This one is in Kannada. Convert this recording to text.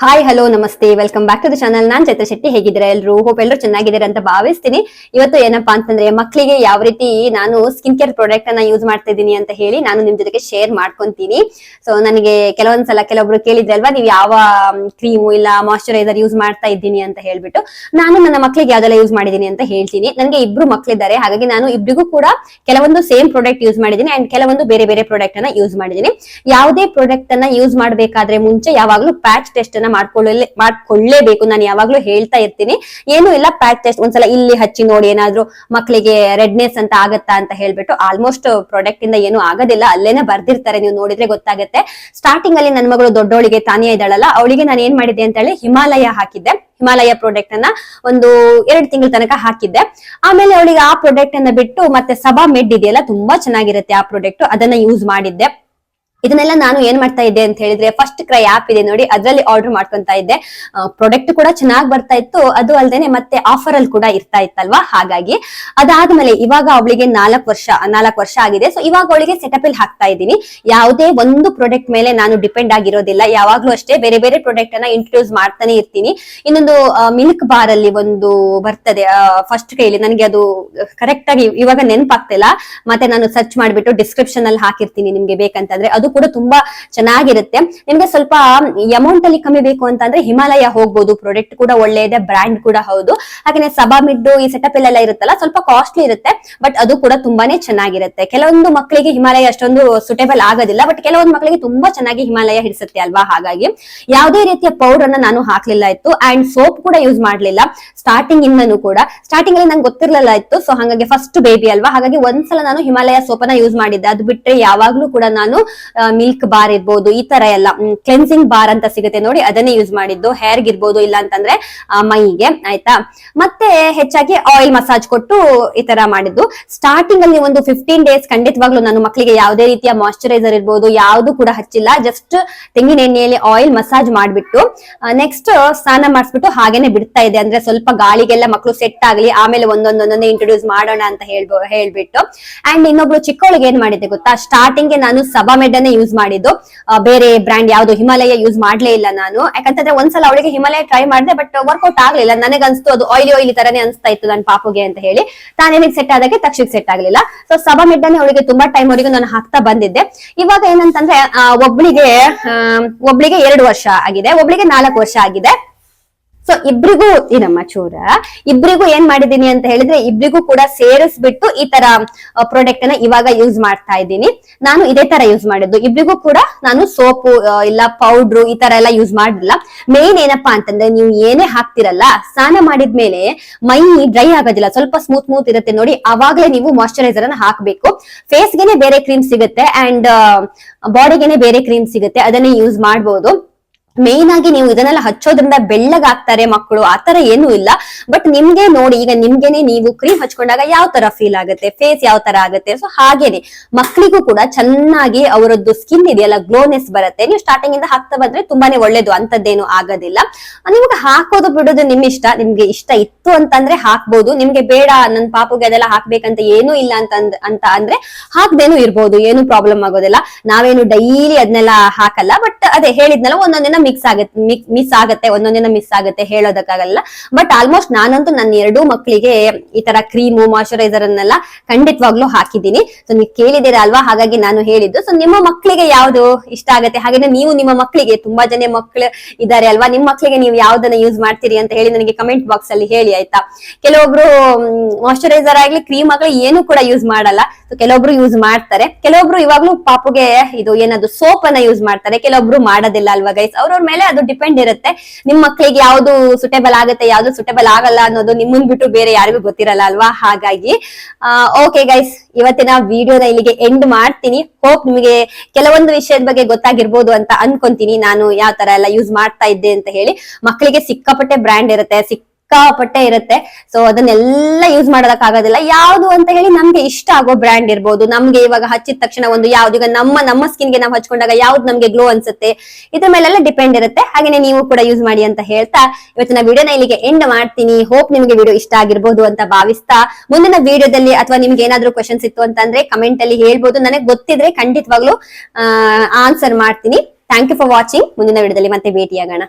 ಹಾಯ್ ಹಲೋ ನಮಸ್ತೆ. Welcome back to the channel ನಾನ್ ಚೈತ್ರ ಶೆಟ್ಟಿ. ಹೇಗಿದ್ದೀರಾ ಎಲ್ಲರೂ ಹೋಪ್ ಎಲ್ಲರೂ ಚೆನ್ನಾಗಿದ್ದಾರೆ ಅಂತ ಭಾವಿಸ್ತೀನಿ. ಇವತ್ತು ಏನಪ್ಪಾ ಅಂತಂದ್ರೆ ಮಕ್ಕಳಿಗೆ ಯಾವ ರೀತಿ ನಾನು ಸ್ಕಿನ್ ಕೇರ್ ಪ್ರಾಡಕ್ಟ್ ಅನ್ನ ಯೂಸ್ ಮಾಡ್ತಾ ಇದ್ದೀನಿ ಅಂತ ಹೇಳಿ ನಾನು ನಿಮ್ ಜೊತೆಗೆ ಶೇರ್ ಮಾಡ್ಕೊಂತೀನಿ. ಸೊ ನನಗೆ ಕೆಲವೊಂದ್ಸಲ ಕೆಲವೊಬ್ರು ಕೇಳಿದ್ರೆ ಅಲ್ವಾ ನೀವು ಯಾವ ಕ್ರೀಮು ಇಲ್ಲ ಮಾಯಶ್ಚರೈಸರ್ ಯೂಸ್ ಮಾಡ್ತಾ ಇದ್ದೀನಿ ಅಂತ ಹೇಳ್ಬಿಟ್ಟು ನಾನು ನನ್ನ ಮಕ್ಕಳಿಗೆ ಯಾವ್ದೆಲ್ಲ ಯೂಸ್ ಮಾಡಿದ್ದೀನಿ ಅಂತ ಹೇಳ್ತೀನಿ. ನನಗೆ ಇಬ್ರು ಮಕ್ಕಳಿದ್ದಾರೆ ಹಾಗಾಗಿ ನಾನು ಇಬ್ರಿಗೂ ಕೂಡ ಕೆಲವೊಂದು ಸೇಮ್ ಪ್ರಾಡಕ್ಟ್ ಯೂಸ್ ಮಾಡಿದ್ದೀನಿ ಅಂಡ್ ಕೆಲವೊಂದು ಬೇರೆ ಬೇರೆ ಪ್ರಾಡಕ್ಟ್ ಅನ್ನ ಯೂಸ್ ಮಾಡಿದ್ದೀನಿ. ಯಾವುದೇ ಪ್ರಾಡಕ್ಟ್ ಅನ್ನ ಯೂಸ್ ಮಾಡಬೇಕಾದ್ರೆ ಮುಂಚೆ ಯಾವಾಗಲೂ ಪ್ಯಾಚ್ ಟೆಸ್ಟ್ ಅನ್ನ ಮಾಡ್ಕೊಳ್ಳೇ ಮಾಡ್ಕೊಳ್ಳೇಬೇಕು. ನಾನು ಯಾವಾಗ್ಲೂ ಹೇಳ್ತಾ ಇರ್ತೀನಿ. ಏನು ಇಲ್ಲ ಪ್ಯಾಚ್ ಟೆಸ್ಟ್ ಒಂದ್ಸಲ ಇಲ್ಲಿ ಹಚ್ಚಿ ನೋಡಿ ಏನಾದ್ರೂ ಮಕ್ಕಳಿಗೆ ರೆಡ್ನೆಸ್ ಅಂತ ಆಗತ್ತಾ ಅಂತ ಹೇಳ್ಬಿಟ್ಟು ಆಲ್ಮೋಸ್ಟ್ ಪ್ರಾಡಕ್ಟ್ ಇಂದ ಏನು ಆಗೋದಿಲ್ಲ. ಅಲ್ಲೇನೆ ಬರ್ದಿರ್ತಾರೆ. ನೀವು ನೋಡಿದ್ರೆ ಗೊತ್ತಾಗುತ್ತೆ. ಸ್ಟಾರ್ಟಿಂಗ್ ಅಲ್ಲಿ ನನ್ನ ಮಗಳು ದೊಡ್ಡವಳಿಗೆ ತಾನೇ ಇದ್ದಾಳಲ್ಲ, ಅವಳಿಗೆ ನಾನು ಏನ್ ಮಾಡಿದ್ದೆ ಅಂತ ಹೇಳಿ ಹಿಮಾಲಯ ಹಾಕಿದ್ದೆ. ಹಿಮಾಲಯ ಪ್ರಾಡಕ್ಟ್ ಅನ್ನ ಒಂದು ಎರಡು ತಿಂಗಳ ತನಕ ಹಾಕಿದ್ದೆ. ಆಮೇಲೆ ಅವಳಿಗೆ ಆ ಪ್ರಾಡಕ್ಟ್ ಅನ್ನ ಬಿಟ್ಟು ಮತ್ತೆ ಸಬಾ ಮೆಡ್ ಇದೆಯಲ್ಲ, ತುಂಬಾ ಚೆನ್ನಾಗಿರುತ್ತೆ ಆ ಪ್ರಾಡಕ್ಟ್ ಅದನ್ನ ಯೂಸ್ ಮಾಡಿದ್ದೆ. ಇದನ್ನೆಲ್ಲ ನಾನು ಏನ್ ಮಾಡ್ತಾ ಇದ್ದೆ ಅಂತ ಹೇಳಿದ್ರೆ ಫಸ್ಟ್ ಕ್ರೈ ಆಪ್ ಇದೆ ನೋಡಿ, ಅದ್ರಲ್ಲಿ ಆರ್ಡರ್ ಮಾಡ್ಕೊಂತ ಇದ್ದೆ. ಪ್ರಾಡಕ್ಟ್ ಕೂಡ ಚೆನ್ನಾಗಿ ಬರ್ತಾ ಇತ್ತು. ಅದು ಅಲ್ದೇನೆ ಮತ್ತೆ ಆಫರ್ ಅಲ್ಲಿ ಕೂಡ ಇರ್ತಾ ಇತ್ತಲ್ವಾ? ಹಾಗಾಗಿ ಅದಾದ್ಮೇಲೆ ಇವಾಗ ಅವಳಿಗೆ ನಾಲ್ಕು ವರ್ಷ ನಾಲ್ಕು ವರ್ಷ ಆಗಿದೆ. ಸೊ ಇವಾಗ ಅವಳಿಗೆ ಸೆಟಪ್ ಅಲ್ಲಿ ಹಾಕ್ತಾ ಇದ್ದೀನಿ. ಯಾವುದೇ ಒಂದು ಪ್ರಾಡಕ್ಟ್ ಮೇಲೆ ನಾನು ಡಿಪೆಂಡ್ ಆಗಿರೋದಿಲ್ಲ. ಯಾವಾಗ್ಲೂ ಅಷ್ಟೇ ಬೇರೆ ಬೇರೆ ಪ್ರಾಡಕ್ಟ್ ಅನ್ನ ಇಂಟ್ರೊಡ್ಯೂಸ್ ಮಾಡ್ತಾನೆ ಇರ್ತೀನಿ. ಇನ್ನೊಂದು ಮಿಲ್ಕ್ ಬಾರ್ ಅಲ್ಲಿ ಒಂದು ಬರ್ತದೆ. ಫಸ್ಟ್ ಕೈಲಿ ನನಗೆ ಅದು ಕರೆಕ್ಟ್ ಆಗಿ ಇವಾಗ ನೆನಪಾಗ್ತಿಲ್ಲ. ಮತ್ತೆ ನಾನು ಸರ್ಚ್ ಮಾಡಿಬಿಟ್ಟು ಡಿಸ್ಕ್ರಿಪ್ಷನ್ ಅಲ್ಲಿ ಹಾಕಿರ್ತೀನಿ ನಿಮ್ಗೆ ಬೇಕಂತಂದ್ರೆ. ಅದು ಕೂಡ ತುಂಬಾ ಚೆನ್ನಾಗಿರುತ್ತೆ. ನಿಮ್ಗೆ ಸ್ವಲ್ಪ ಅಮೌಂಟ್ ಅಲ್ಲಿ ಕಮ್ಮಿ ಬೇಕು ಅಂತಂದ್ರೆ ಹಿಮಾಲಯ ಹೋಗ್ಬೋದು. ಪ್ರಾಡಕ್ಟ್ ಕೂಡ ಒಳ್ಳೆ ಇದೆ ಬ್ರ್ಯಾಂಡ್ ಕೂಡ ಹೌದು. ಹಾಗೆ ಸಬಾ ಮಿಡ್ಡು ಈ ಸೆಟಪ್ ಎಲ್ಲ ಇರುತ್ತಲ್ಲ, ಸ್ವಲ್ಪ ಕಾಸ್ಟ್ಲಿ ಇರುತ್ತೆ ಬಟ್ ಅದು ಕೂಡ ತುಂಬಾನೇ ಚೆನ್ನಾಗಿರುತ್ತೆ. ಕೆಲವೊಂದು ಮಕ್ಕಳಿಗೆ ಹಿಮಾಲಯ ಅಷ್ಟೊಂದು ಸುಟೇಬಲ್ ಆಗೋದಿಲ್ಲ ಬಟ್ ಕೆಲವೊಂದು ಮಕ್ಕಳಿಗೆ ತುಂಬಾ ಚೆನ್ನಾಗಿ ಹಿಮಾಲಯ ಹಿಡಿಸುತ್ತೆ ಅಲ್ವಾ? ಹಾಗಾಗಿ ಯಾವುದೇ ರೀತಿಯ ಪೌಡರ್ ಅನ್ನ ನಾನು ಹಾಕ್ಲಿಲ್ಲ ಇತ್ತು ಅಂಡ್ ಸೋಪ್ ಕೂಡ ಯೂಸ್ ಮಾಡ್ಲಿಲ್ಲ ಸ್ಟಾರ್ಟಿಂಗ್ ಇಂದನೂ ಕೂಡ. ಸ್ಟಾರ್ಟಿಂಗ್ ಅಲ್ಲಿ ನಂಗೆ ಗೊತ್ತಿರಲಿಲ್ಲ ಇತ್ತು ಸೊ ಹಾಗಾಗಿ ಫಸ್ಟ್ ಬೇಬಿ ಅಲ್ವಾ? ಹಾಗಾಗಿ ಒಂದ್ಸಲ ನಾನು ಹಿಮಾಲಯ ಸೋಪ್ ಅನ್ನ ಯೂಸ್ ಮಾಡಿದ್ದೆ. ಅದು ಬಿಟ್ರೆ ಯಾವಾಗ್ಲೂ ಕೂಡ ನಾನು ಮಿಲ್ಕ್ ಬಾರ್ ಇರ್ಬೋದು, ಈ ತರ ಎಲ್ಲ ಕ್ಲೆನ್ಸಿಂಗ್ ಬಾರ್ ಅಂತ ಸಿಗುತ್ತೆ ನೋಡಿ, ಅದನ್ನೇ ಯೂಸ್ ಮಾಡಿದ್ದು. ಹೇರ್ ಇರ್ಬೋದು, ಇಲ್ಲ ಅಂತಂದ್ರೆ ಮೈಗೆ, ಆಯ್ತಾ? ಮತ್ತೆ ಹೆಚ್ಚಾಗಿ ಆಯಿಲ್ ಮಸಾಜ್ ಕೊಟ್ಟು ಈ ತರ ಮಾಡಿದ್ದು. ಸ್ಟಾರ್ಟಿಂಗ್ ಅಲ್ಲಿ ಒಂದು ಫಿಫ್ಟೀನ್ ಡೇಸ್ ಖಂಡಿತವಾಗ್ಲೂ ನಾನು ಮಕ್ಕಳಿಗೆ ಯಾವುದೇ ರೀತಿಯ ಮಾಯಶ್ಚರೈಸರ್ ಇರ್ಬೋದು, ಯಾವುದು ಕೂಡ ಹಚ್ಚಿಲ್ಲ. ಜಸ್ಟ್ ತೆಂಗಿನ ಎಣ್ಣೆಯಲ್ಲಿ ಆಯಿಲ್ ಮಸಾಜ್ ಮಾಡಿಬಿಟ್ಟು ನೆಕ್ಸ್ಟ್ ಸ್ನಾನ ಮಾಡಿಸ್ಬಿಟ್ಟು ಹಾಗೇನೆ ಬಿಡ್ತಾ ಇದೆ. ಅಂದ್ರೆ ಸ್ವಲ್ಪ ಗಾಳಿಗೆಲ್ಲ ಮಕ್ಕಳು ಸೆಟ್ ಆಗಲಿ, ಆಮೇಲೆ ಒಂದೊಂದೊಂದೊಂದೇ ಇಂಟ್ರೊಡ್ಯೂಸ್ ಮಾಡೋಣ ಅಂತ ಹೇಳ್ಬೋ, ಹೇಳ್ಬಿಟ್ಟು. ಅಂಡ್ ಇನ್ನೊಬ್ಳು ಚಿಕ್ಕವಳಿಗೆ ಏನ್ ಮಾಡಿದ್ದೆ ಗೊತ್ತಾ? ಸ್ಟಾರ್ಟಿಂಗ್ ನಾನು ನಾನು ಸಬಾಮೆಡ್ ಅನ್ನೇ ಯೂಸ್ ಮಾಡಿದ್ದು. ಬೇರೆ ಬ್ರ್ಯಾಂಡ್ ಯಾವ್ದು ಹಿಮಾಲಯ ಯೂಸ್ ಮಾಡ್ಲೇ ಇಲ್ಲ ನಾನು. ಯಾಕಂತಂದ್ರೆ ಒಂದ್ಸಲ ಅವಳಿಗೆ ಹಿಮಾಲಯ ಟ್ರೈ ಮಾಡಿದೆ ಬಟ್ ವರ್ಕೌಟ್ ಆಗ್ಲಿಲ್ಲ. ನನಗನ್ಸ್ತು, ಅದು ಆಯಿಲಿ ಆಯಿಲಿ ತರನೇ ಅನ್ಸ್ತಾ ಇತ್ತು ನನ್ನ ಪಾಪುಗೆ ಅಂತ ಹೇಳಿ. ತಾನೇನಿಗೆ ಸೆಟ್ ಆದಕ್ಕೆ ತಕ್ಷಣಕ್ಕೆ ಸೆಟ್ ಆಗ್ಲಿಲ್ಲ. ಸೊ ಸಭಾ ಮಿಡ್ಡನೆ ಅವಳಿಗೆ ತುಂಬಾ ಟೈಮ್ ವರೆಗೂ ನಾನು ಹಾಕ್ತಾ ಬಂದಿದ್ದೆ. ಇವಾಗ ಏನಂತಂದ್ರೆ ಒಬ್ಳಿಗೆ ಒಬ್ಳಿಗೆ ಎರಡು ವರ್ಷ ಆಗಿದೆ. ಒಬ್ಳಿಗೆ ನಾಲ್ಕು ವರ್ಷ ಆಗಿದೆ. ಸೊ ಇಬ್ರಿಗೂ ಇದಮ್ಮ ಚೂರ, ಇಬ್ರಿಗೂ ಏನ್ ಮಾಡಿದೀನಿ ಅಂತ ಹೇಳಿದ್ರೆ, ಇಬ್ರಿಗೂ ಕೂಡ ಸೇರಿಸ್ಬಿಟ್ಟು ಈ ತರ ಪ್ರಾಡಕ್ಟ್ ಅನ್ನ ಇವಾಗ ಯೂಸ್ ಮಾಡ್ತಾ ಇದ್ದೀನಿ. ನಾನು ಇದೇ ತರ ಯೂಸ್ ಮಾಡಿದ್ದು. ಇಬ್ರಿಗೂ ಕೂಡ ನಾನು ಸೋಪು ಇಲ್ಲ ಪೌಡ್ರು ಈ ತರ ಎಲ್ಲ ಯೂಸ್ ಮಾಡಿಲ್ಲ. ಮೇನ್ ಏನಪ್ಪಾ ಅಂತಂದ್ರೆ, ನೀವು ಏನೇ ಹಾಕ್ತಿರಲ್ಲ, ಸ್ನಾನ ಮಾಡಿದ್ಮೇಲೆ ಮೈ ಡ್ರೈ ಆಗೋದಿಲ್ಲ. ಸ್ವಲ್ಪ ಸ್ಮೂತ್ ಸ್ಮೂತ್ ಇರುತ್ತೆ ನೋಡಿ. ಅವಾಗಲೇ ನೀವು ಮಾಯಶ್ಚರೈಸರ್ ಅನ್ನ ಹಾಕ್ಬೇಕು. ಫೇಸ್ಗೆನೆ ಬೇರೆ ಕ್ರೀಮ್ ಸಿಗುತ್ತೆ ಅಂಡ್ ಬಾಡಿಗೆನೆ ಬೇರೆ ಕ್ರೀಮ್ ಸಿಗುತ್ತೆ. ಅದನ್ನೇ ಯೂಸ್ ಮಾಡಬಹುದು ಮೇನ್ ಆಗಿ ನೀವು ಇದನ್ನೆಲ್ಲ ಹಚ್ಚೋದ್ರಿಂದ ಬೆಳ್ಳಗಾಗ್ತಾರೆ ಮಕ್ಕಳು. ಆತರ ಏನೂ ಇಲ್ಲ. ಬಟ್ ನಿಮ್ಗೆ ನೋಡಿ, ಈಗ ನಿಮ್ಗೆನೆ ನೀವು ಕ್ರೀಮ್ ಹಚ್ಕೊಂಡಾಗ ಯಾವ ತರ ಫೀಲ್ ಆಗುತ್ತೆ? ಫೇಸ್ ಯಾವ ತರ ಆಗುತ್ತೆ? ಸೊ ಹಾಗೇನೆ. ಮಕ್ಕಳಿಗೂ ಕೂಡ ಚೆನ್ನಾಗಿ ಅವರದ್ದು ಸ್ಕಿನ್ ಇದೆಯಲ್ಲ ಗ್ಲೋನೆಸ್ ಬರುತ್ತೆ. ನೀವು ಸ್ಟಾರ್ಟಿಂಗ್ ಇಂದ ಹಾಕ್ತಾ ಬಂದ್ರೆ ತುಂಬಾನೇ ಒಳ್ಳೇದು. ಅಂತದ್ದೇನು ಆಗೋದಿಲ್ಲ. ನಿಮ್ಗೆ ಹಾಕೋದು ಬಿಡೋದು ನಿಮ್ ಇಷ್ಟ ನಿಮ್ಗೆ ಇಷ್ಟ ಇತ್ತು ಅಂತಂದ್ರೆ ಹಾಕ್ಬೋದು. ನಿಮ್ಗೆ ಬೇಡ, ನನ್ನ ಪಾಪುಗೆ ಅದೆಲ್ಲ ಹಾಕ್ಬೇಕಂತ ಏನೂ ಇಲ್ಲ ಅಂತ ಅಂತ ಅಂದ್ರೆ ಹಾಕ್ದೇನು ಇರ್ಬೋದು. ಏನು ಪ್ರಾಬ್ಲಮ್ ಆಗೋದಿಲ್ಲ. ನಾವೇನು ಡೈಲಿ ಅದನ್ನೆಲ್ಲ ಹಾಕಲ್ಲ. ಬಟ್ ಅದೇ ಹೇಳಿದ್ನಲ್ಲ ಒಂದೊಂದಿನ ಮಿಕ್ಸ್ ಆಗುತ್ತೆ ಮಿಸ್ ಆಗುತ್ತೆ ಒಂದೊಂದಿನ ಮಿಸ್ ಆಗುತ್ತೆ ಹೇಳೋದಕ್ಕಾಗಲ್ಲ. ಬಟ್ ಆಲ್ಮೋಸ್ಟ್ ನಾನಂತೂ ನನ್ನ ಎರಡೂ ಮಕ್ಕಳಿಗೆ ಈ ತರ ಕ್ರೀಮು ಮಾಯಶ್ಚರೈಸರ್ ಅನ್ನೆಲ್ಲ ಖಂಡಿತವಾಗ್ಲೂ ಹಾಕಿದ್ದೀನಿ. ಸೊ ನೀವು ಕೇಳಿದ್ದೀರಾ ಅಲ್ವಾ? ಹಾಗಾಗಿ ನಾನು ಹೇಳಿದ್ದು. ಸೊ ನಿಮ್ಮ ಮಕ್ಕಳಿಗೆ ಯಾವ್ದು ಇಷ್ಟ ಆಗುತ್ತೆ? ಹಾಗೆ ನೀವು ನಿಮ್ಮ ಮಕ್ಕಳಿಗೆ ತುಂಬಾ ಜನ ಮಕ್ಕಳು ಇದ್ದಾರೆ ಅಲ್ವಾ? ನಿಮ್ಮ ಮಕ್ಕಳಿಗೆ ನೀವು ಯಾವ್ದನ್ನ ಯೂಸ್ ಮಾಡ್ತೀರಿ ಅಂತ ಹೇಳಿ ನನಗೆ ಕಮೆಂಟ್ ಬಾಕ್ಸ್ ಅಲ್ಲಿ ಹೇಳಿ, ಆಯ್ತಾ? ಕೆಲವೊಬ್ರು ಮಾಯಶ್ಚರೈಸರ್ ಆಗ್ಲಿ ಕ್ರೀಮ್ ಆಗ್ಲಿ ಏನು ಕೂಡ ಯೂಸ್ ಮಾಡಲ್ಲ. ಸೊ ಕೆಲವೊಬ್ರು ಯೂಸ್ ಮಾಡ್ತಾರೆ. ಕೆಲವೊಬ್ರು ಇವಾಗ್ಲೂ ಪಾಪುಗೆ ಇದು ಏನದು ಸೋಪ್ ಅನ್ನ ಯೂಸ್ ಮಾಡ್ತಾರೆ. ಕೆಲವೊಬ್ರು ಮಾಡೋದಿಲ್ಲ ಅಲ್ವಾ ಗೈಸ್ ಅವ್ರವ್ರ ಮೇಲೆ ಅದು ಡಿಪೆಂಡ್ ಇರುತ್ತೆ. ನಿಮ್ ಮಕ್ಳಿಗೆ ಯಾವ್ದು ಸುಟೇಬಲ್ ಆಗುತ್ತೆ, ಯಾವ್ದು ಸುಟೇಬಲ್ ಆಗಲ್ಲ ಅನ್ನೋದು ನಿಮ್ಮನ್ ಬಿಟ್ಟು ಬೇರೆ ಯಾರಿಗೂ ಗೊತ್ತಿರಲ್ಲ ಅಲ್ವಾ? ಹಾಗಾಗಿ ಓಕೆ ಗೈಸ್ ಇವತ್ತಿನ ವಿಡಿಯೋನ ಇಲ್ಲಿಗೆ ಎಂಡ್ ಮಾಡ್ತೀನಿ. ಹೋಪ್ ನಿಮಗೆ ಕೆಲವೊಂದು ವಿಷಯದ ಬಗ್ಗೆ ಗೊತ್ತಾಗಿರ್ಬೋದು ಅಂತ ಅನ್ಕೊಂತೀನಿ. ನಾನು ಯಾವ ತರ ಎಲ್ಲ ಯೂಸ್ ಮಾಡ್ತಾ ಇದ್ದೆ ಅಂತ ಹೇಳಿ. ಮಕ್ಕಳಿಗೆ ಸಿಕ್ಕಾಪಟ್ಟೆ ಬ್ರ್ಯಾಂಡ್ ಇರುತ್ತೆ, ಸಿಕ್ ಸಿಕ್ಕಾಪಟ್ಟೆ ಇರುತ್ತೆ. ಸೊ ಅದನ್ನೆಲ್ಲ ಯೂಸ್ ಮಾಡೋದಕ್ಕಾಗೋದಿಲ್ಲ. ಯಾವ್ದು ಅಂತ ಹೇಳಿ ನಮ್ಗೆ ಇಷ್ಟ ಆಗೋ ಬ್ರ್ಯಾಂಡ್ ಇರ್ಬೋದು. ನಮ್ಗೆ ಇವಾಗ ಹಚ್ಚಿದ ತಕ್ಷಣ ಒಂದು ಯಾವ್ದು, ಈಗ ನಮ್ಮ ನಮ್ಮ ಸ್ಕಿನ್ಗೆ ನಾವು ಹಚ್ಕೊಂಡಾಗ ಯಾವ್ದು ನಮ್ಗೆ ಗ್ಲೋ ಅನ್ಸುತ್ತೆ? ಇದ್ರ ಮೇಲೆಲ್ಲ ಡಿಪೆಂಡ್ ಇರುತ್ತೆ. ಹಾಗೆ ನೀವು ಕೂಡ ಯೂಸ್ ಮಾಡಿ ಅಂತ ಹೇಳ್ತಾ, ಇವತ್ತಿನ ವಿಡಿಯೋನ ಇಲ್ಲಿಗೆ ಎಂಡ್ ಮಾಡ್ತೀನಿ. ಹೋಪ್ ನಿಮ್ಗೆ ವಿಡಿಯೋ ಇಷ್ಟ ಆಗಿರ್ಬೋದು ಅಂತ ಭಾವಿಸ್ತಾ, ಮುಂದಿನ ವಿಡಿಯೋದಲ್ಲಿ ಅಥವಾ ನಿಮ್ಗೆ ಏನಾದ್ರು ಕ್ವಶನ್ಸ್ ಇತ್ತು ಅಂತಂದ್ರೆ ಕಮೆಂಟ್ ಅಲ್ಲಿ ಹೇಳ್ಬೋದು. ನನಗೆ ಗೊತ್ತಿದ್ರೆ ಖಂಡಿತವಾಗ್ಲೂ ಆನ್ಸರ್ ಮಾಡ್ತೀನಿ. ಥ್ಯಾಂಕ್ ಯು ಫಾರ್ ವಾಚಿಂಗ್ ಮುಂದಿನ ವಿಡಿಯೋದಲ್ಲಿ ಮತ್ತೆ ಭೇಟಿಯಾಗೋಣ.